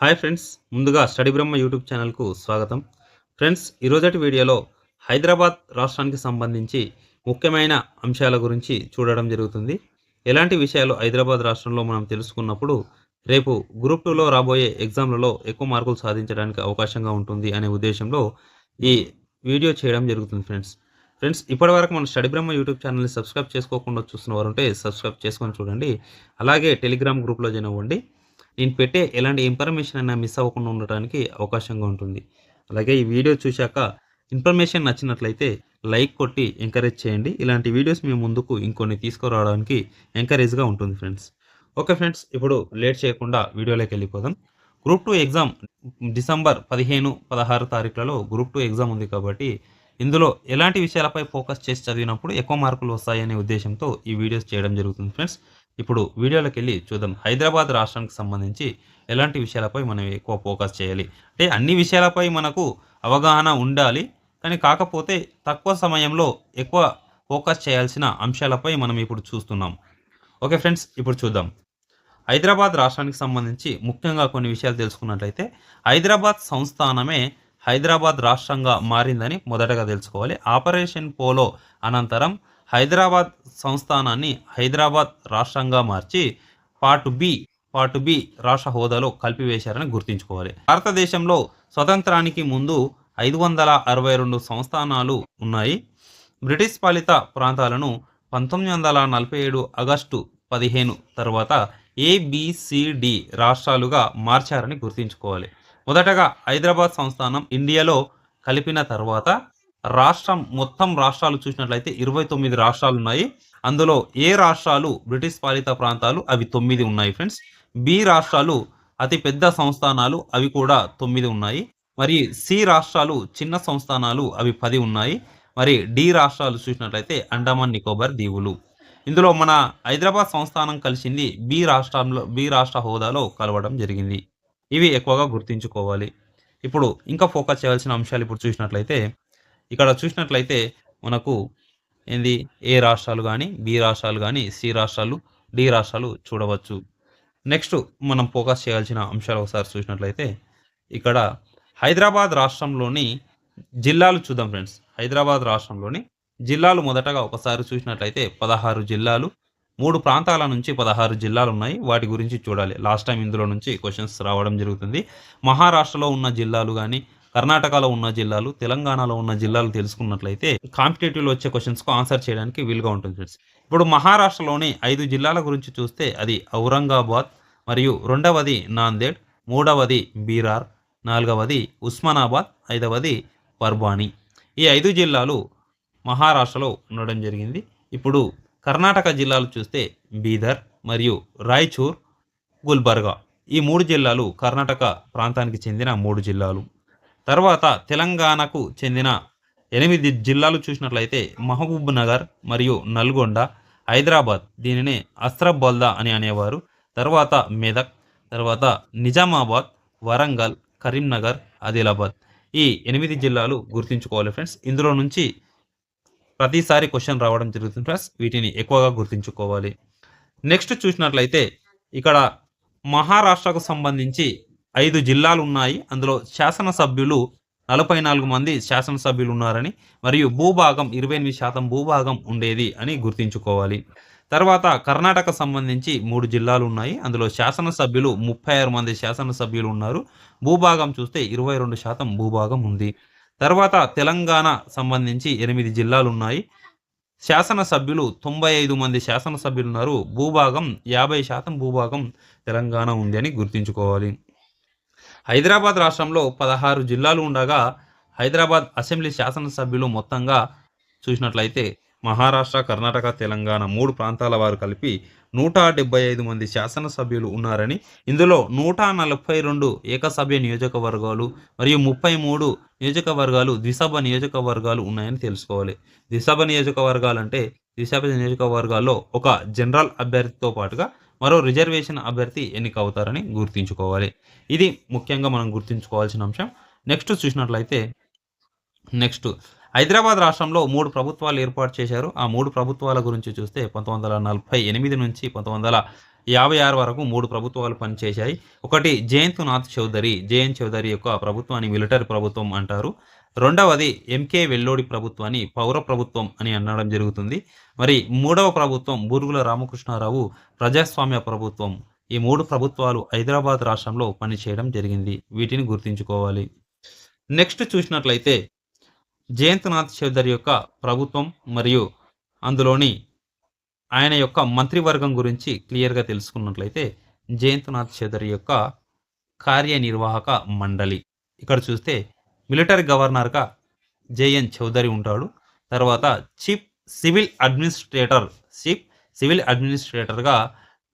Hi friends ముందుగా study Brahma YouTube ఛానల్కు స్వాగతం. ఫ్రెండ్స్ ఈరోజటి వీడియోలో హైదరాబాద్ రాష్ట్రానికి సంబంధించి ముఖ్యమైన అంశాల గురించి చూడడం జరుగుతుంది. ఎలాంటి విషయాలు హైదరాబాద్ రాష్ట్రంలో మనం తెలుసుకున్నప్పుడు రేపు గ్రూప్ టూలో రాబోయే ఎగ్జామ్లలో ఎక్కువ మార్కులు సాధించడానికి అవకాశంగా ఉంటుంది అనే ఉద్దేశంలో ఈ వీడియో చేయడం జరుగుతుంది ఫ్రెండ్స్. ఫ్రెండ్స్ ఇప్పటివరకు మన స్టడీ బ్రహ్మ యూట్యూబ్ ఛానల్ని సబ్స్క్రైబ్ చేసుకోకుండా చూస్తున్న వారు ఉంటే సబ్స్క్రైబ్ చేసుకొని చూడండి. అలాగే టెలిగ్రామ్ గ్రూప్లో జాయిన్ అవ్వండి. నేను పెట్టే ఎలాంటి ఇన్ఫర్మేషన్ అయినా మిస్ అవ్వకుండా ఉండటానికి అవకాశంగా ఉంటుంది. అలాగే ఈ వీడియో చూశాక ఇన్ఫర్మేషన్ నచ్చినట్లయితే లైక్ కొట్టి ఎంకరేజ్ చేయండి. ఇలాంటి వీడియోస్ మేము ముందుకు ఇంకొన్ని తీసుకురావడానికి ఎంకరేజ్గా ఉంటుంది ఫ్రెండ్స్ ఓకే ఫ్రెండ్స్ ఇప్పుడు లేట్ చేయకుండా వీడియోలోకి వెళ్ళిపోదాం. గ్రూప్ టూ ఎగ్జామ్ డిసెంబర్ పదిహేను పదహారు తారీఖులలో గ్రూప్ టూ ఎగ్జామ్ ఉంది కాబట్టి ఇందులో ఎలాంటి విషయాలపై ఫోకస్ చేసి చదివినప్పుడు ఎక్కువ మార్కులు వస్తాయనే ఉద్దేశంతో ఈ వీడియోస్ చేయడం జరుగుతుంది ఫ్రెండ్స్ ఇప్పుడు వీడియోలోకి వెళ్ళి చూద్దాం. హైదరాబాద్ రాష్ట్రానికి సంబంధించి ఎలాంటి విషయాలపై మనం ఎక్కువ ఫోకస్ చేయాలి? అంటే అన్ని విషయాలపై మనకు అవగాహన ఉండాలి. కానీ కాకపోతే తక్కువ సమయంలో ఎక్కువ ఫోకస్ చేయాల్సిన అంశాలపై మనం ఇప్పుడు చూస్తున్నాం. ఓకే ఫ్రెండ్స్ ఇప్పుడు చూద్దాం. హైదరాబాద్ రాష్ట్రానికి సంబంధించి ముఖ్యంగా కొన్ని విషయాలు తెలుసుకున్నట్లయితే హైదరాబాద్ సంస్థానమే హైదరాబాద్ రాష్ట్రంగా మారిందని మొదటగా తెలుసుకోవాలి. ఆపరేషన్ పోలో అనంతరం హైదరాబాద్ సంస్థానాన్ని హైదరాబాద్ రాష్ట్రంగా మార్చి పార్ట్ బి పార్ట్ బి రాష్ట్ర హోదాలో కలిపివేశారని గుర్తుంచుకోవాలి. భారతదేశంలో స్వతంత్రానికి ముందు ఐదు వందల అరవై రెండు సంస్థానాలు ఉన్నాయి. బ్రిటిష్ పాలిత ప్రాంతాలను పంతొమ్మిది వందల నలభై ఏడు ఆగస్టు పదిహేను తర్వాత ఏబిసిడి రాష్ట్రాలుగా మార్చారని గుర్తుంచుకోవాలి. మొదటగా హైదరాబాద్ సంస్థానం ఇండియాలో కలిపిన తర్వాత రాష్ట్రం మొత్తం రాష్ట్రాలు చూసినట్లయితే ఇరవై తొమ్మిది రాష్ట్రాలు ఉన్నాయి. అందులో ఏ రాష్ట్రాలు బ్రిటిష్ పాలిత ప్రాంతాలు అవి తొమ్మిది ఉన్నాయి ఫ్రెండ్స్ బి రాష్ట్రాలు అతి పెద్ద సంస్థానాలు అవి కూడా తొమ్మిది ఉన్నాయి. మరి సి రాష్ట్రాలు చిన్న సంస్థానాలు అవి పది ఉన్నాయి. మరి డి రాష్ట్రాలు చూసినట్లయితే అండమాన్ నికోబార్ దీవులు. ఇందులో మన హైదరాబాద్ సంస్థానం కలిసింది బి రాష్ట్రంలో బి రాష్ట్ర హోదాలో కలవడం జరిగింది. ఇవి ఎక్కువగా గుర్తుంచుకోవాలి. ఇప్పుడు ఇంకా ఫోకస్ చేయాల్సిన అంశాలు ఇప్పుడు చూసినట్లయితే ఇక్కడ చూసినట్లయితే మనకు ఏంది? ఏ రాష్ట్రాలు కానీ బి రాష్ట్రాలు కానీ సి రాష్ట్రాలు డి రాష్ట్రాలు చూడవచ్చు. నెక్స్ట్ మనం ఫోకస్ చేయాల్సిన అంశాలు ఒకసారి చూసినట్లయితే ఇక్కడ హైదరాబాద్ రాష్ట్రంలోని జిల్లాలు చూద్దాం ఫ్రెండ్స్. హైదరాబాద్ రాష్ట్రంలోని జిల్లాలు మొదటగా ఒకసారి చూసినట్లయితే పదహారు జిల్లాలు మూడు ప్రాంతాల నుంచి పదహారు జిల్లాలు ఉన్నాయి. వాటి గురించి చూడాలి. లాస్ట్ టైం ఇందులో నుంచి క్వశ్చన్స్ రావడం జరుగుతుంది. మహారాష్ట్రలో ఉన్న జిల్లాలు కానీ కర్ణాటకలో ఉన్న జిల్లాలు తెలంగాణలో ఉన్న జిల్లాలు తెలుసుకున్నట్లయితే కాంపిటేటివ్లో వచ్చే క్వశ్చన్స్కు ఆన్సర్ చేయడానికి వీలుగా ఉంటుంది ఫ్రెండ్స్. ఇప్పుడు మహారాష్ట్రలోని ఐదు జిల్లాల గురించి చూస్తే అది ఔరంగాబాద్ మరియు రెండవది నాందేడ్ మూడవది బీరార్ నాలుగవది ఉస్మానాబాద్ ఐదవది పర్బాణి ఈ ఐదు జిల్లాలు మహారాష్ట్రలో ఉండడం జరిగింది. ఇప్పుడు కర్ణాటక జిల్లాలు చూస్తే బీదర్ మరియు రాయచూర్ గుల్బర్గా. ఈ మూడు జిల్లాలు కర్ణాటక ప్రాంతానికి చెందిన మూడు జిల్లాలు. తర్వాత తెలంగాణకు చెందిన ఎనిమిది జిల్లాలు చూసినట్లయితే మహబూబ్ నగర్ మరియు నల్గొండ హైదరాబాద్ దీనిని అస్త్రబల్దా అని అనేవారు. తర్వాత మెదక్ తర్వాత నిజామాబాద్ వరంగల్ కరీంనగర్ ఆదిలాబాద్. ఈ ఎనిమిది జిల్లాలు గుర్తుంచుకోవాలి ఫ్రెండ్స్. ఇందులో నుంచి ప్రతిసారి క్వశ్చన్ రావడం జరుగుతుంది ఫ్రెండ్స్. వీటిని ఎక్కువగా గుర్తుంచుకోవాలి. నెక్స్ట్ చూసినట్లయితే ఇక్కడ మహారాష్ట్రకు సంబంధించి ఐదు జిల్లాలు ఉన్నాయి అందులో శాసనసభ్యులు నలభై నాలుగు మంది శాసనసభ్యులు ఉన్నారని మరియు భూభాగం ఇరవై ఎనిమిది శాతం భూభాగం ఉండేది అని గుర్తుంచుకోవాలి. తర్వాత కర్ణాటక సంబంధించి మూడు జిల్లాలు ఉన్నాయి అందులో శాసనసభ్యులు ముప్పై ఆరు మంది శాసనసభ్యులు ఉన్నారు. భూభాగం చూస్తే ఇరవై రెండు శాతం భూభాగం ఉంది. తర్వాత తెలంగాణ సంబంధించి ఎనిమిది జిల్లాలు ఉన్నాయి శాసనసభ్యులు తొంభై ఐదు మంది శాసనసభ్యులు ఉన్నారు. భూభాగం యాభై శాతం భూభాగం తెలంగాణ ఉంది అని గుర్తుంచుకోవాలి. హైదరాబాద్ రాష్ట్రంలో పదహారు జిల్లాలు ఉండగా హైదరాబాద్ అసెంబ్లీ శాసనసభ్యులు మొత్తంగా చూసినట్లయితే మహారాష్ట్ర కర్ణాటక తెలంగాణ మూడు ప్రాంతాల వారు కలిపి నూట డెబ్బై ఐదు మంది శాసనసభ్యులు ఉన్నారని ఇందులో నూట నలభై రెండు ఏకసభ్య నియోజకవర్గాలు మరియు ముప్పై మూడు నియోజకవర్గాలు ద్విసభ నియోజకవర్గాలు ఉన్నాయని తెలుసుకోవాలి. ద్విసభ నియోజకవర్గాలు అంటే ద్విసభ నియోజకవర్గాల్లో ఒక జనరల్ అభ్యర్థితో పాటుగా మరో రిజర్వేషన్ అభ్యర్థి ఎన్నిక అవుతారని గుర్తుంచుకోవాలి. ఇది ముఖ్యంగా మనం గుర్తుంచుకోవాల్సిన అంశం. నెక్స్ట్ చూసినట్లయితే నెక్స్ట్ హైదరాబాద్ రాష్ట్రంలో మూడు ప్రభుత్వాలు ఏర్పాటు చేశారు. ఆ మూడు ప్రభుత్వాల గురించి చూస్తే పంతొమ్మిది వందల నలభై ఎనిమిది నుంచి పంతొమ్మిది వందల యాభై ఆరు వరకు మూడు ప్రభుత్వాలు పనిచేశాయి. ఒకటి జయంత్ నాథ్ చౌదరి జయంత్ చౌదరి యొక్క ప్రభుత్వాన్ని మిలిటరీ ప్రభుత్వం అంటారు. రెండవది ఎంకే వెల్లోడి ప్రభుత్వాన్ని పౌర ప్రభుత్వం అని అనడం జరుగుతుంది. మరి మూడవ ప్రభుత్వం బూరుగుల రామకృష్ణారావు ప్రజాస్వామ్య ప్రభుత్వం. ఈ మూడు ప్రభుత్వాలు హైదరాబాద్ రాష్ట్రంలో పనిచేయడం జరిగింది. వీటిని గుర్తుంచుకోవాలి. నెక్స్ట్ చూసినట్లయితే జయంత్నాథ్ చౌదరి యొక్క ప్రభుత్వం మరియు అందులోని ఆయన యొక్క మంత్రివర్గం గురించి క్లియర్గా తెలుసుకున్నట్లయితే జయంత్నాథ్ చౌదరి యొక్క కార్యనిర్వాహక మండలి. ఇక్కడ చూస్తే మిలిటరీ గవర్నర్గా జేఎన్ చౌదరి ఉంటాడు. తర్వాత chief civil administrator chief civil అడ్మినిస్ట్రేటర్గా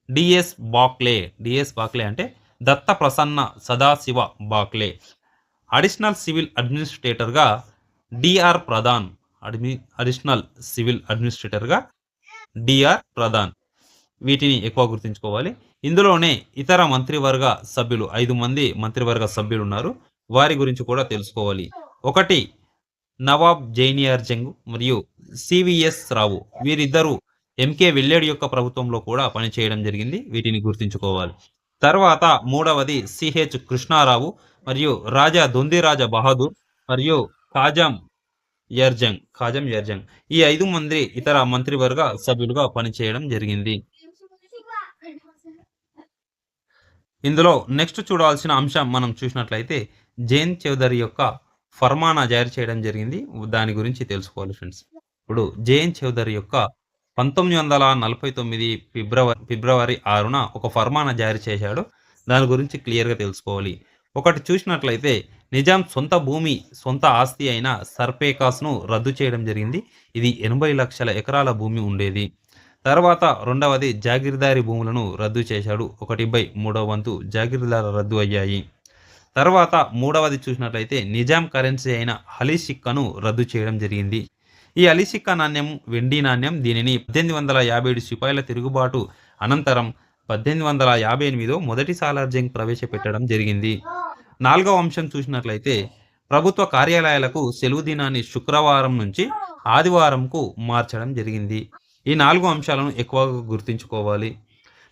DS Bakle DS Bakle అంటే దత్త ప్రసన్న సదాశివ బాక్లే. అడిషనల్ సివిల్ అడ్మినిస్ట్రేటర్గా డిఆర్ ప్రధాన్ అడ్మి అడిషనల్ సివిల్ అడ్మినిస్ట్రేటర్గా డిఆర్ ప్రధాన్. వీటిని ఎక్కువ గుర్తుంచుకోవాలి. ఇందులోనే ఇతర మంత్రివర్గ సభ్యులు ఐదు మంది మంత్రివర్గ సభ్యులు ఉన్నారు వారి గురించి కూడా తెలుసుకోవాలి. ఒకటి నవాబ్ జైనియార్ జంగ్ మరియు సివిఎస్ రావు. వీరిద్దరూ ఎంకే వెల్లేడి యొక్క ప్రభుత్వంలో కూడా పనిచేయడం జరిగింది. వీటిని గుర్తుంచుకోవాలి. తర్వాత మూడవది సిహెచ్ కృష్ణారావు మరియు రాజా దొందిరాజ బహదూర్ మరియు కాజాం యర్జంగ్ ఖాజం యర్జంగ్ ఈ ఐదు మంది ఇతర మంత్రివర్గ సభ్యులుగా పనిచేయడం జరిగింది. ఇందులో నెక్స్ట్ చూడాల్సిన అంశం మనం చూసినట్లయితే జైన్ చౌదరి యొక్క ఫర్మానా జారీ చేయడం జరిగింది. దాని గురించి తెలుసుకోవాలి ఫ్రెండ్స్. ఇప్పుడు జైన్ చౌదరి యొక్క పంతొమ్మిది వందల నలభై తొమ్మిది ఫిబ్రవరి ఫిబ్రవరి ఆరున ఒక ఫర్మానా జారీ చేశాడు. దాని గురించి క్లియర్గా తెలుసుకోవాలి. ఒకటి చూసినట్లయితే నిజాం సొంత భూమి సొంత ఆస్తి అయిన సర్పేకాస్ను రద్దు చేయడం జరిగింది. ఇది ఎనభై లక్షల ఎకరాల భూమి ఉండేది. తర్వాత రెండవది జాగీర్దారి భూములను రద్దు చేశాడు. ఒకటి బై మూడవ వంతు జాగీర్దార రద్దు అయ్యాయి. తర్వాత మూడవది చూసినట్లయితే నిజాం కరెన్సీ అయిన అలీ సిక్కను రద్దు చేయడం జరిగింది. ఈ అలీ నాణ్యం వెండి నాణ్యం దీనిని పద్దెనిమిది వందల యాభై ఏడు సిపాయిల తిరుగుబాటు అనంతరం పద్దెనిమిది వందల యాభై ఎనిమిదిలో మొదటి సాలార్జింగ్ ప్రవేశపెట్టడం జరిగింది. నాలుగవ అంశం చూసినట్లయితే ప్రభుత్వ కార్యాలయాలకు సెలవు దినాన్ని శుక్రవారం నుంచి ఆదివారంకు మార్చడం జరిగింది. ఈ నాలుగు అంశాలను ఎక్కువగా గుర్తుంచుకోవాలి.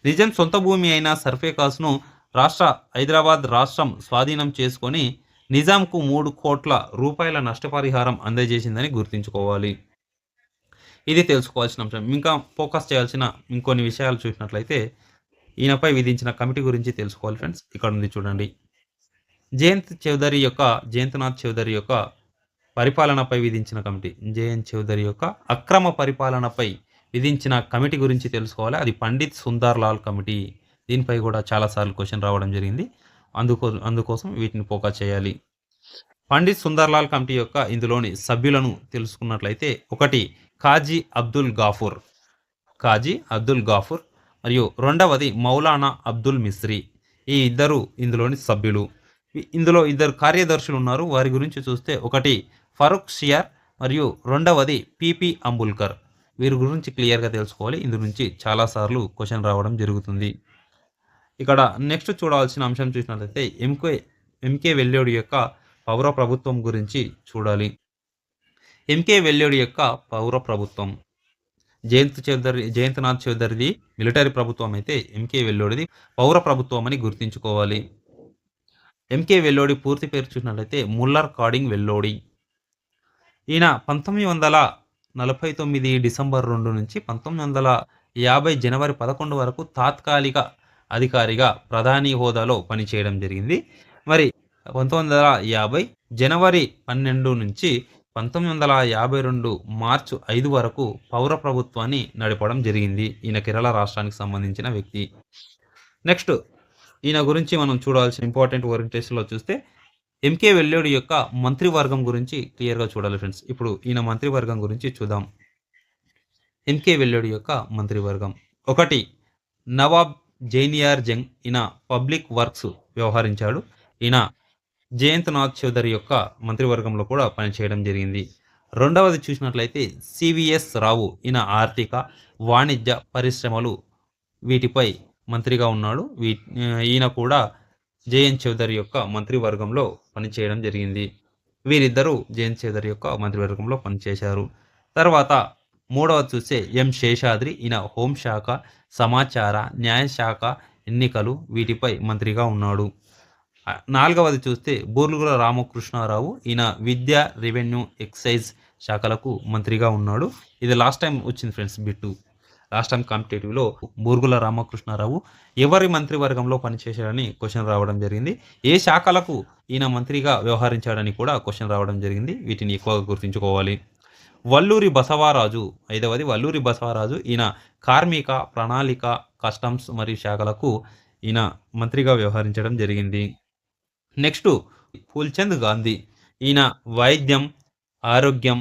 నిజం సొంత భూమి అయిన సర్ఫేకాస్ను రాష్ట్ర హైదరాబాద్ రాష్ట్రం స్వాధీనం చేసుకొని నిజాంకు మూడు కోట్ల రూపాయల నష్టపరిహారం అందజేసిందని గుర్తుంచుకోవాలి. ఇది తెలుసుకోవాల్సిన అంశం. ఇంకా ఫోకస్ చేయాల్సిన ఇంకొన్ని విషయాలు చూసినట్లయితే ఈయనపై విధించిన కమిటీ గురించి తెలుసుకోవాలి ఫ్రెండ్స్. ఇక్కడ ఉంది చూడండి. జయంత్ చౌదరి యొక్క జయంత్నాథ్ చౌదరి యొక్క పరిపాలనపై విధించిన కమిటీ. జయంత్ చౌదరి యొక్క అక్రమ పరిపాలనపై విధించిన కమిటీ గురించి తెలుసుకోవాలి. అది పండిత్ సుందర్ లాల్ కమిటీ. దీనిపై కూడా చాలాసార్లు క్వశ్చన్ రావడం జరిగింది. అందుకో అందుకోసం వీటిని పోకా చేయాలి. పండిత్ సుందర్లాల్ కమిటీ యొక్క ఇందులోని సభ్యులను తెలుసుకున్నట్లయితే ఒకటి కాజీ అబ్దుల్ గాఫూర్. కాజీ అబ్దుల్ గాఫూర్. మరియు రెండవది మౌలానా అబ్దుల్ మిస్రీ. ఈ ఇద్దరు ఇందులోని సభ్యులు. ఇందులో ఇద్దరు కార్యదర్శులు ఉన్నారు. వారి గురించి చూస్తే ఒకటి ఫరూక్ షియార్ మరియు రెండవది పిపి అంబుల్కర్. వీరి గురించి క్లియర్గా తెలుసుకోవాలి. ఇందు నుంచి చాలాసార్లు క్వశ్చన్ రావడం జరుగుతుంది. ఇక్కడ నెక్స్ట్ చూడాల్సిన అంశం చూసినట్లయితే ఎంకే ఎంకే వెల్లోడి యొక్క పౌర ప్రభుత్వం గురించి చూడాలి. ఎంకే వెల్లోడి యొక్క పౌర ప్రభుత్వం. జయంత్ చౌదరి జయంత్నాథ్ చౌదరిది మిలిటరీ ప్రభుత్వం అయితే ఎంకే వెల్లోడిది. పౌర ప్రభుత్వం అని గుర్తుంచుకోవాలి. ఎంకే వెల్లోడి పూర్తి పేరు చూసినట్లయితే ముల్లర్ కాడింగ్ వెల్లోడి ఈయన పంతొమ్మిది వందల నలభై తొమ్మిది డిసెంబర్ రెండు నుంచి పంతొమ్మిది వందల యాభై జనవరి పదకొండు వరకు తాత్కాలిక అధికారిగా ప్రధాని హోదాలో పనిచేయడం జరిగింది. మరి పంతొమ్మిది వందల యాభై జనవరి పన్నెండు నుంచి పంతొమ్మిది వందల యాభై రెండు మార్చు ఐదు వరకు పౌర ప్రభుత్వాన్ని నడపడం జరిగింది. ఈయన కేరళ రాష్ట్రానికి సంబంధించిన వ్యక్తి. నెక్స్ట్ ఈయన గురించి మనం చూడాల్సిన ఇంపార్టెంట్ ఓరియంటేషన్లో చూస్తే ఎంకే వెల్లోడి యొక్క మంత్రివర్గం గురించి క్లియర్గా చూడాలి ఫ్రెండ్స్. ఇప్పుడు ఈయన మంత్రివర్గం గురించి చూద్దాం. ఎంకే వెల్లోడి యొక్క మంత్రివర్గం. ఒకటి నవాబ్ జైనియార్ జంగ్ ఈయన పబ్లిక్ వర్క్స్ వ్యవహరించాడు. ఈయన జయంత్నాథ్ చౌదరి యొక్క మంత్రివర్గంలో కూడా పనిచేయడం జరిగింది. రెండవది చూసినట్లయితే సివిఎస్ రావు ఈయన ఆర్థిక వాణిజ్య పరిశ్రమలు వీటిపై మంత్రిగా ఉన్నాడు. వీ ఈయన కూడా జేఎన్ చౌదరి యొక్క మంత్రివర్గంలో పనిచేయడం జరిగింది. వీరిద్దరూ జేఎన్ చౌదరి యొక్క మంత్రివర్గంలో పనిచేశారు. తర్వాత మూడవది చూస్తే ఎం శేషాద్రి ఈయన హోంశాఖ సమాచార న్యాయశాఖ ఎన్నికలు వీటిపై మంత్రిగా ఉన్నాడు. నాలుగవది చూస్తే బూర్లుగుల రామకృష్ణారావు ఈయన విద్య రెవెన్యూ ఎక్సైజ్ శాఖలకు మంత్రిగా ఉన్నాడు. ఇది లాస్ట్ టైం వచ్చింది ఫ్రెండ్స్ బిట్టు. రాష్ట్రం కాంపిటేటివ్లో బూర్గుల రామకృష్ణారావు ఎవరి మంత్రివర్గంలో పనిచేశాడని క్వశ్చన్ రావడం జరిగింది. ఏ శాఖలకు ఈయన మంత్రిగా వ్యవహరించాడని కూడా క్వశ్చన్ రావడం జరిగింది. వీటిని ఎక్కువగా గుర్తుంచుకోవాలి. వల్లూరి బసవరాజు ఐదవది వల్లూరి బసవరాజు ఈయన కార్మిక ప్రణాళిక కస్టమ్స్ మరియు శాఖలకు ఈయన మంత్రిగా వ్యవహరించడం జరిగింది. నెక్స్ట్ పూల్చంద్ గాంధీ ఈయన వైద్యం ఆరోగ్యం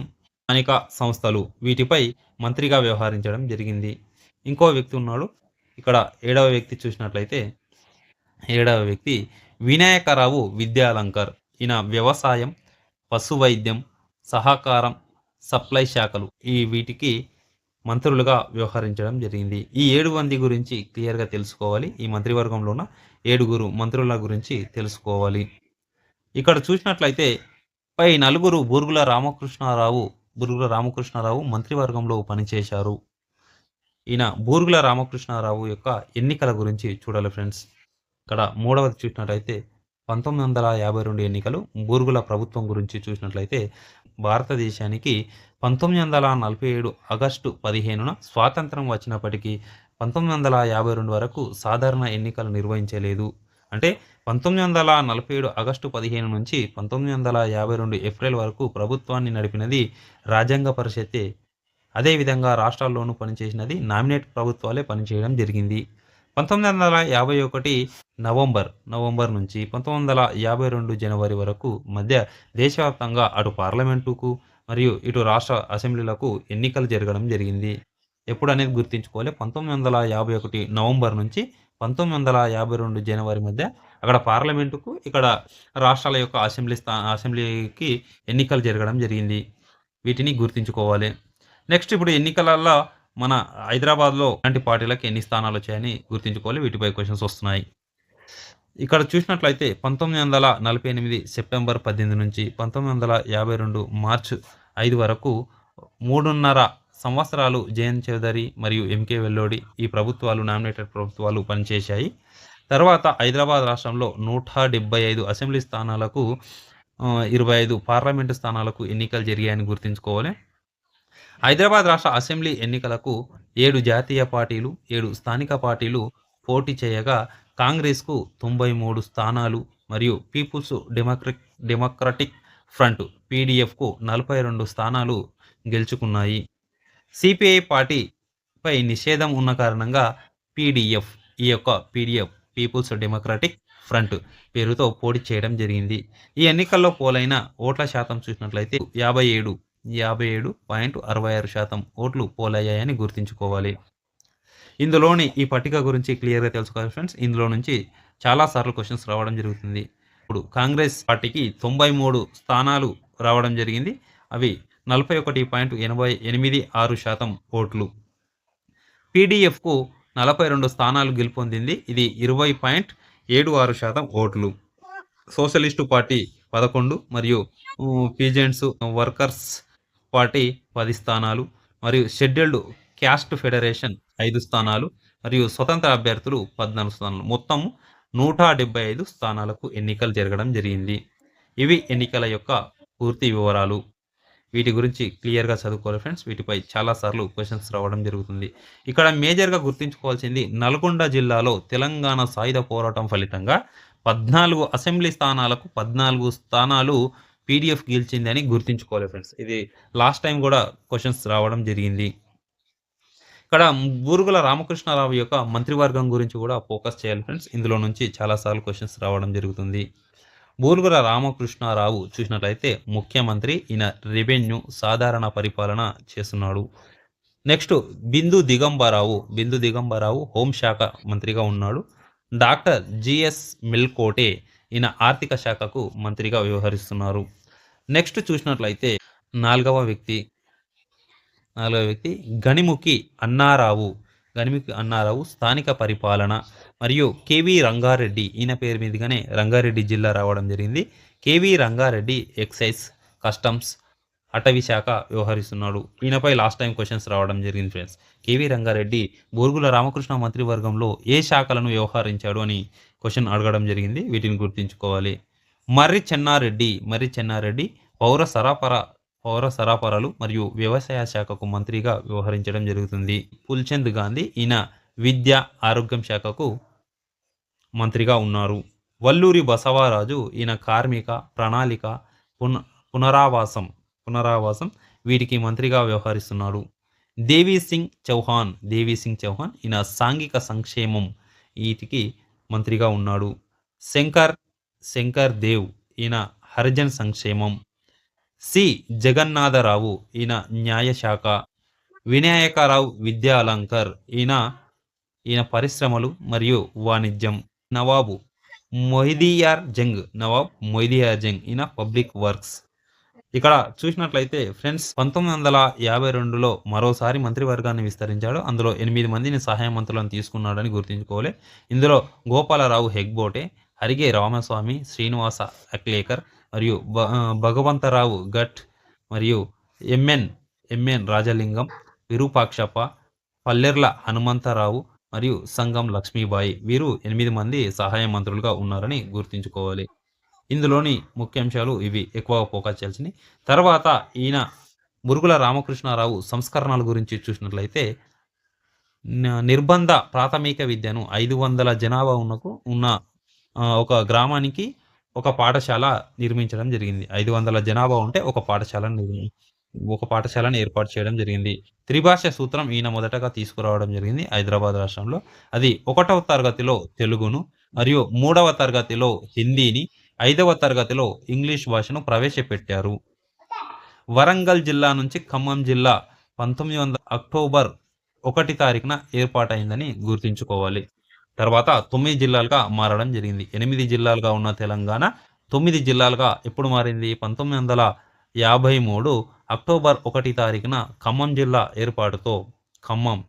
స్థానిక సంస్థలు వీటిపై మంత్రిగా వ్యవహరించడం జరిగింది. ఇంకో వ్యక్తి ఉన్నాడు. ఇక్కడ ఏడవ వ్యక్తి చూసినట్లయితే ఏడవ వ్యక్తి వినాయకరావు విద్యాలంకర్. ఈయన వ్యవసాయం పశు వైద్యం సహకారం సప్లై శాఖలు ఈ వీటికి మంత్రులుగా వ్యవహరించడం జరిగింది. ఈ ఏడు మంది గురించి క్లియర్గా తెలుసుకోవాలి. ఈ మంత్రివర్గంలో ఉన్న ఏడుగురు మంత్రుల గురించి తెలుసుకోవాలి. ఇక్కడ చూసినట్లయితే పై నలుగురు బూరుగుల రామకృష్ణారావు బూరుగుల రామకృష్ణారావు మంత్రివర్గంలో పనిచేశారు. ఈయన బూరుగుల రామకృష్ణారావు యొక్క ఎన్నికల గురించి చూడాలి ఫ్రెండ్స్. ఇక్కడ మూడవది చూసినట్లయితే పంతొమ్మిది వందల యాభై రెండు ఎన్నికలు బూరుగుల ప్రభుత్వం గురించి చూసినట్లయితే భారతదేశానికి పంతొమ్మిది వందల నలభై ఏడు ఆగస్టు పదిహేనున స్వాతంత్రం వచ్చినప్పటికీ పంతొమ్మిది వందల యాభై రెండు వరకు సాధారణ ఎన్నికలు నిర్వహించలేదు. అంటే పంతొమ్మిది వందల నలభై ఏడు ఆగస్టు పదిహేను నుంచి పంతొమ్మిది వందల యాభై రెండు ఏప్రిల్ వరకు ప్రభుత్వాన్ని నడిపినది రాజ్యాంగ పరిషత్తే. అదేవిధంగా రాష్ట్రాల్లోనూ పనిచేసినది నామినేట్ ప్రభుత్వాలే పనిచేయడం జరిగింది. పంతొమ్మిది వందల యాభై ఒకటి నవంబర్ నవంబర్ నుంచి పంతొమ్మిది వందల యాభై రెండు జనవరి వరకు మధ్య దేశవ్యాప్తంగా అటు పార్లమెంటుకు మరియు ఇటు రాష్ట్ర అసెంబ్లీలకు ఎన్నికలు జరగడం జరిగింది. ఎప్పుడు అనేది గుర్తుంచుకోవాలి? పంతొమ్మిది వందల యాభై ఒకటి నవంబర్ నుంచి పంతొమ్మిది వందల యాభై రెండు జనవరి మధ్య అక్కడ పార్లమెంటుకు ఇక్కడ రాష్ట్రాల యొక్క అసెంబ్లీ స్థా అసెంబ్లీకి ఎన్నికలు జరగడం జరిగింది. వీటిని గుర్తుంచుకోవాలి. నెక్స్ట్ ఇప్పుడు ఎన్నికలలో మన హైదరాబాద్లో ఇలాంటి పార్టీలకు ఎన్ని స్థానాలు వచ్చాయని గుర్తుంచుకోవాలి. వీటిపై క్వశ్చన్స్ వస్తున్నాయి. ఇక్కడ చూసినట్లయితే పంతొమ్మిది వందల నలభై ఎనిమిది సెప్టెంబర్ పద్దెనిమిది నుంచి పంతొమ్మిది వందల యాభై రెండు మార్చ్ ఐదు వరకు మూడున్నర సంవత్సరాలు జయంత్ చౌదరి మరియు ఎంకే వెల్లోడి ఈ ప్రభుత్వాలు నామినేటెడ్ ప్రభుత్వాలు పనిచేశాయి. తర్వాత హైదరాబాద్ రాష్ట్రంలో నూట డెబ్బై ఐదు అసెంబ్లీ స్థానాలకు ఇరవై ఐదు పార్లమెంటు స్థానాలకు ఎన్నికలు జరిగాయని గుర్తుంచుకోవాలి. హైదరాబాద్ రాష్ట్ర అసెంబ్లీ ఎన్నికలకు ఏడు జాతీయ పార్టీలు ఏడు స్థానిక పార్టీలు పోటీ చేయగా కాంగ్రెస్కు తొంభై మూడు స్థానాలు మరియు పీపుల్స్ డెమోక్రటిక్ డెమోక్రటిక్ ఫ్రంట్ పీడిఎఫ్కు నలభై రెండు స్థానాలు గెలుచుకున్నాయి. సిపిఐ పార్టీపై నిషేధం ఉన్న కారణంగా పీడిఎఫ్ ఈ యొక్క పీడిఎఫ్ పీపుల్స్ డెమోక్రాటిక్ ఫ్రంట్ పేరుతో పోటీ చేయడం జరిగింది. ఈ ఎన్నికల్లో పోలైన ఓట్ల శాతం చూసినట్లయితే యాభై ఏడు యాభై ఏడు పాయింట్ అరవై ఆరు శాతం ఓట్లు పోలయ్యాయని గుర్తుంచుకోవాలి. ఇందులోని ఈ పట్టిక గురించి క్లియర్గా తెలుసుకోవాలి ఫ్రెండ్స్. ఇందులో నుంచి చాలా సార్లు క్వశ్చన్స్ రావడం జరుగుతుంది. ఇప్పుడు కాంగ్రెస్ పార్టీకి తొంభై మూడు స్థానాలు రావడం జరిగింది. అవి నలభై ఒకటి పాయింట్ ఎనభై ఎనిమిది ఆరు శాతం ఓట్లు. పీడిఎఫ్కు నలభై రెండు స్థానాలు గెలుపొందింది. ఇది ఇరవై పాయింట్ ఏడు ఆరు శాతం ఓట్లు. సోషలిస్టు పార్టీ పదకొండు మరియు పీజెంట్స్ వర్కర్స్ పార్టీ పది స్థానాలు మరియు షెడ్యూల్డ్ క్యాస్ట్ ఫెడరేషన్ ఐదు స్థానాలు మరియు స్వతంత్ర అభ్యర్థులు పద్నాలుగు స్థానాలు. మొత్తం నూట డెబ్బై ఐదు స్థానాలకు ఎన్నికలు జరగడం జరిగింది. ఇవి ఎన్నికల యొక్క పూర్తి వివరాలు. వీటి గురించి క్లియర్గా చదువుకోవాలి ఫ్రెండ్స్ వీటిపై చాలాసార్లు క్వశ్చన్స్ రావడం జరుగుతుంది. ఇక్కడ మేజర్గా గుర్తుంచుకోవాల్సింది నల్గొండ జిల్లాలో తెలంగాణ సాయుధ పోరాటం ఫలితంగా పద్నాలుగు అసెంబ్లీ స్థానాలకు పద్నాలుగు స్థానాలు పీడిఎఫ్ గెలిచిందని గుర్తుంచుకోవాలి ఫ్రెండ్స్ ఇది లాస్ట్ టైం కూడా క్వశ్చన్స్ రావడం జరిగింది. ఇక్కడ బూరుగుల రామకృష్ణారావు యొక్క మంత్రివర్గం గురించి కూడా ఫోకస్ చేయాలి ఫ్రెండ్స్ ఇందులో నుంచి చాలాసార్లు క్వశ్చన్స్ రావడం జరుగుతుంది. బూరుగుల రామకృష్ణారావు చూసినట్లయితే ముఖ్యమంత్రి ఈయన రెవెన్యూ సాధారణ పరిపాలన చేస్తున్నాడు. నెక్స్ట్ బిందు దిగంబరావు బిందు దిగంబరావు హోంశాఖ మంత్రిగా ఉన్నాడు. డాక్టర్ జిఎస్ మిల్కోటే ఈయన ఆర్థిక శాఖకు మంత్రిగా వ్యవహరిస్తున్నారు. నెక్స్ట్ చూసినట్లయితే నాలుగవ వ్యక్తి నాలుగవ వ్యక్తి గణిముఖి అన్నారావు గణిముఖి అన్నారావు స్థానిక పరిపాలన మరియు కేవీ రంగారెడ్డి ఈయన పేరు మీదుగానే రంగారెడ్డి జిల్లా రావడం జరిగింది. కేవీ రంగారెడ్డి ఎక్సైజ్ కస్టమ్స్ అటవీ శాఖ వ్యవహరిస్తున్నాడు. ఈయనపై లాస్ట్ టైం క్వశ్చన్స్ రావడం జరిగింది friends. K V Rangareddy Burgula Ramakrishna మంత్రివర్గంలో ఏ శాఖలను వ్యవహరించాడు అని క్వశ్చన్ అడగడం జరిగింది. వీటిని గుర్తుంచుకోవాలి. మర్రి చెన్నారెడ్డి మర్రి చెన్నారెడ్డి పౌర సరఫరా పౌర సరఫరాలు మరియు వ్యవసాయ శాఖకు మంత్రిగా వ్యవహరించడం జరుగుతుంది. పుల్చంద్ గాంధీ ఈయన విద్య ఆరోగ్యం శాఖకు మంత్రిగా ఉన్నారు. వల్లూరి బసవరాజు ఈయన కార్మిక ప్రణాళిక పున పునరావాసం పునరావాసం వీటికి మంత్రిగా వ్యవహరిస్తున్నాడు. దేవీ సింగ్ చౌహాన్ దేవీ సింగ్ చౌహాన్ ఈయన సాంఘిక సంక్షేమం వీటికి మంత్రిగా ఉన్నాడు. శంకర్ శంకర్ దేవ్ ఈయన హరిజన్ సంక్షేమం. సి. జగన్నాథరావు ఈయన న్యాయశాఖ వినాయకరావు విద్యాలంకర్ ఈయన ఈయన పరిశ్రమలు మరియు వాణిజ్యం. నవాబు మొహిదియార్ జంగ్. నవాబ్ మొహిదియార్ జంగ్ ఈయన పబ్లిక్ వర్క్స్ ఇక్కడ చూసినట్లయితే ఫ్రెండ్స్ పంతొమ్మిది వందల యాభై రెండులో మరోసారి మంత్రివర్గాన్ని విస్తరించాడు. అందులో ఎనిమిది మందిని సహాయ మంత్రులను తీసుకున్నాడని గుర్తుంచుకోవాలి. ఇందులో గోపాలరావు హెగ్బోటే హరిగే రామస్వామి శ్రీనివాస అక్లేకర్ మరియు భ భగవంతరావు గట్ మరియు M N M N Rajalingam Virupakshappa Pallerla Hanumantharao మరియు సంగం లక్ష్మీబాయి వీరు ఎనిమిది మంది సహాయ మంత్రులుగా ఉన్నారని గుర్తుంచుకోవాలి. ఇందులోని ముఖ్యాంశాలు ఇవి. ఎక్కువ ఫోకస్ చేయాల్సినవి తర్వాత ఈయన మురుగుల రామకృష్ణారావు సంస్కరణల గురించి చూసినట్లయితే నిర్బంధ ప్రాథమిక విద్యను ఐదు వందల జనాభా ఉన్నకు ఉన్న ఒక గ్రామానికి ఒక పాఠశాల నిర్మించడం జరిగింది. ఐదు వందల జనాభా ఉంటే ఒక పాఠశాల నిర్మి ఒక పాఠశాలను ఏర్పాటు చేయడం జరిగింది. త్రిభాష సూత్రం ఈయన మొదటగా తీసుకురావడం జరిగింది హైదరాబాద్ రాష్ట్రంలో. అది ఒకటవ తరగతిలో తెలుగును మరియు మూడవ తరగతిలో హిందీని ఐదవ తరగతిలో ఇంగ్లీష్ భాషను ప్రవేశపెట్టారు. వరంగల్ జిల్లా నుంచి ఖమ్మం జిల్లా పంతొమ్మిది వందల అక్టోబర్ ఒకటి తారీఖున ఏర్పాటైందని గుర్తుంచుకోవాలి. తర్వాత తొమ్మిది జిల్లాలుగా మారడం జరిగింది. ఎనిమిది జిల్లాలుగా ఉన్న తెలంగాణ తొమ్మిది జిల్లాలుగా ఎప్పుడు మారింది? పంతొమ్మిది వందల యాభై మూడు అక్టోబర్ ఒకటి తారీఖున ఖమ్మం జిల్లా ఏర్పాటుతో ఖమ్మం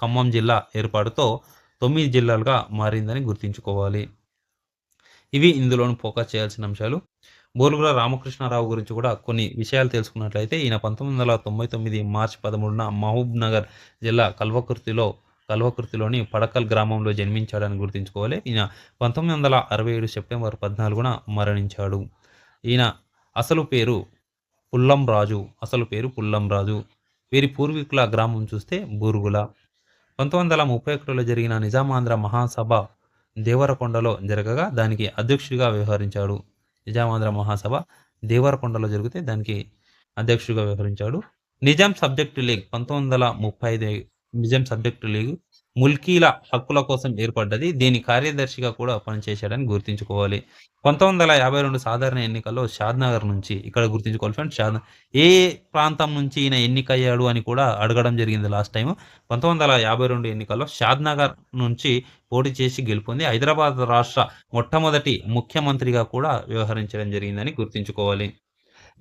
ఖమ్మం జిల్లా ఏర్పాటుతో తొమ్మిది జిల్లాలుగా మారిందని గుర్తుంచుకోవాలి. ఇవి ఇందులోనూ ఫోకస్ చేయాల్సిన అంశాలు. బోరుగుల రామకృష్ణారావు గురించి కూడా కొన్ని విషయాలు తెలుసుకున్నట్లయితే ఈయన పంతొమ్మిది వందల తొంభై తొమ్మిది మార్చి పదమూడున మహబూబ్ నగర్ జిల్లా కల్వకుర్తిలో కల్వకుర్తిలోని పడకల్ గ్రామంలో జన్మించాడని గుర్తుంచుకోవాలి. ఈయన పంతొమ్మిది వందల అరవై ఏడు సెప్టెంబర్ పద్నాలుగున మరణించాడు. ఈయన అసలు పేరు పుల్లం రాజు. అసలు పేరు పుల్లం రాజు. వీరి పూర్వీకుల గ్రామం చూస్తే బూరుగుల. పంతొమ్మిది వందల ముప్పై ఒకటిలో జరిగిన నిజామాంధ్ర మహాసభ దేవరకొండలో జరగగా దానికి అధ్యక్షుడిగా వ్యవహరించాడు. నిజామాంధ్ర మహాసభ దేవరకొండలో జరిగితే దానికి అధ్యక్షుడిగా వ్యవహరించాడు. నిజాం సబ్జెక్టు లీగ్ పంతొమ్మిది వందల ముప్పై ఐదు నిజాం సబ్జెక్టు లీగ్ ముల్కీల హక్కుల కోసం ఏర్పడ్డది. దీని కార్యదర్శిగా కూడా పనిచేశాడని గుర్తుంచుకోవాలి. పంతొమ్మిది వందల యాభై రెండు సాధారణ ఎన్నికల్లో షాద్నగర్ నుంచి ఇక్కడ గుర్తుంచుకోవాలి ఫ్రెండ్స్ షాద్ ఏ ప్రాంతం నుంచి ఈయన ఎన్నికయ్యాడు అని కూడా అడగడం జరిగింది లాస్ట్ టైం పంతొమ్మిది వందల యాభై రెండు ఎన్నికల్లో షాద్నగర్ నుంచి పోటీ చేసి గెలుపొంది హైదరాబాద్ రాష్ట్ర మొట్టమొదటి ముఖ్యమంత్రిగా కూడా వ్యవహరించడం జరిగిందని గుర్తుంచుకోవాలి.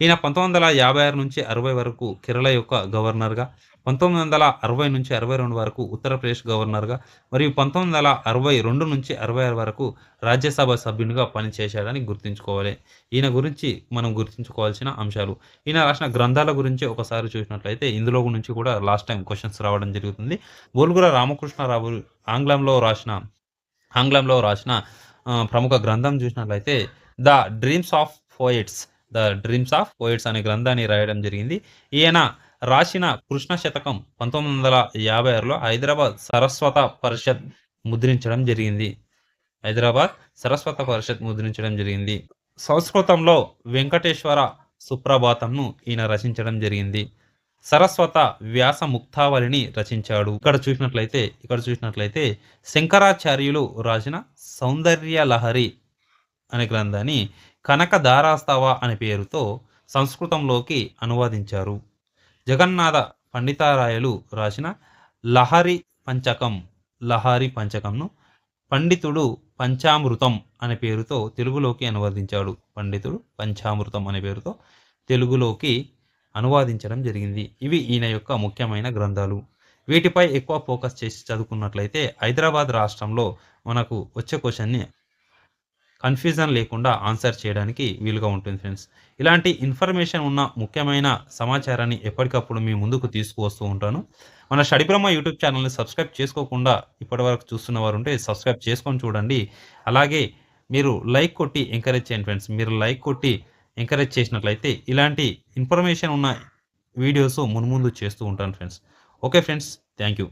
ఈయన పంతొమ్మిది వందల యాభై ఆరు నుంచి అరవై వరకు కేరళ యొక్క గవర్నర్గా పంతొమ్మిది వందల అరవై నుంచి అరవై రెండు వరకు ఉత్తరప్రదేశ్ గవర్నర్గా మరియు పంతొమ్మిది వందల అరవై రెండు నుంచి అరవై ఆరు వరకు రాజ్యసభ సభ్యునిగా పనిచేశాడని గుర్తుంచుకోవాలి. ఈయన గురించి మనం గుర్తుంచుకోవాల్సిన అంశాలు. ఈయన రాసిన గ్రంథాల గురించి ఒకసారి చూసినట్లయితే ఇందులో నుంచి కూడా లాస్ట్ టైం క్వశ్చన్స్ రావడం జరుగుతుంది. బోల్గుల రామకృష్ణరావు ఆంగ్లంలో రాసిన ఆంగ్లంలో రాసిన ప్రముఖ గ్రంథం చూసినట్లయితే the dreams of poets the dreams of poets అనే గ్రంథాన్ని రాయడం జరిగింది. ఈయన రాసిన కృష్ణ శతకం పంతొమ్మిది వందల యాభై ఆరులో హైదరాబాద్ సరస్వత పరిషత్ ముద్రించడం జరిగింది. హైదరాబాద్ సరస్వత పరిషత్ ముద్రించడం జరిగింది. సంస్కృతంలో వెంకటేశ్వర సుప్రభాతంను ఈయన రచించడం జరిగింది. సరస్వత వ్యాస ముక్తావళిని రచించాడు. ఇక్కడ చూసినట్లయితే ఇక్కడ చూసినట్లయితే శంకరాచార్యులు రాసిన సౌందర్య లహరి అనే గ్రంథాన్ని కనకధారాస్తవ అనే పేరుతో సంస్కృతంలోకి అనువాదించారు. జగన్నాథ పండితారాయలు రాసిన లహరి పంచకం లహరి పంచకంను పండితుడు పంచామృతం అనే పేరుతో తెలుగులోకి అనువదించాడు. పండితుడు పంచామృతం అనే పేరుతో తెలుగులోకి అనువాదించడం జరిగింది. ఇవి ఈయన యొక్క ముఖ్యమైన గ్రంథాలు. వీటిపై ఎక్కువ ఫోకస్ చేసి చదువుకున్నట్లయితే హైదరాబాద్ రాష్ట్రంలో మనకు వచ్చే క్వశ్చన్ని కన్ఫ్యూజన్ లేకుండా ఆన్సర్ చేయడానికి వీలుగా ఉంటుంది ఫ్రెండ్స్. ఇలాంటి ఇన్ఫర్మేషన్ ఉన్న ముఖ్యమైన సమాచారాన్ని ఎప్పటికప్పుడు మీ ముందుకు తీసుకువస్తూ ఉంటాను. మన షడిబ్రహ్మ యూట్యూబ్ ఛానల్ని సబ్స్క్రైబ్ చేసుకోకుండా ఇప్పటివరకు చూస్తున్న వారు ఉంటే సబ్స్క్రైబ్ చేసుకొని చూడండి. అలాగే మీరు లైక్ కొట్టి ఎంకరేజ్ చేయండి ఫ్రెండ్స్. మీరు లైక్ కొట్టి ఎంకరేజ్ చేసినట్లయితే ఇలాంటి ఇన్ఫర్మేషన్ ఉన్న వీడియోస్ మున్ముందు చేస్తూ ఉంటాను friends. Okay friends thank you.